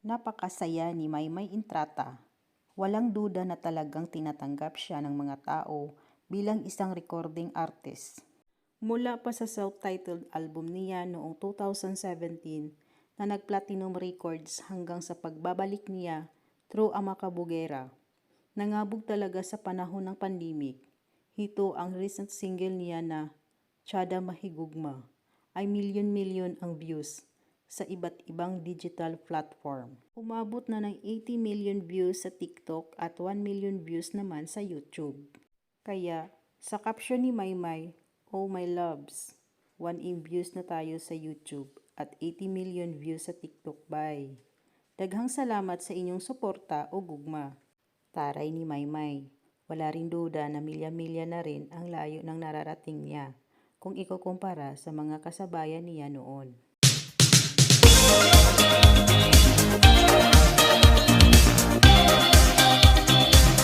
Napakasaya ni Maymay Intrata. Walang duda na talagang tinatanggap siya ng mga tao bilang isang recording artist. Mula pa sa self-titled album niya noong 2017 na nag-platinum records hanggang sa pagbabalik niya through Amakabugera. Nangabog talaga sa panahon ng pandemic. Ito ang recent single niya na Chada Mahigugma ay milyon-milyon ang views sa iba't ibang digital platform. Umabot na ng 80 million views sa TikTok at 1 million views naman sa YouTube. Kaya, sa caption ni Maymay, Oh my loves, 1M views na tayo sa YouTube at 80 million views sa TikTok bye. Daghang salamat sa inyong suporta o gugma. Taray ni Maymay. Wala rin duda na milya-milya na rin ang layo ng nararating niya kung ikukumpara sa mga kasabayan niya noon.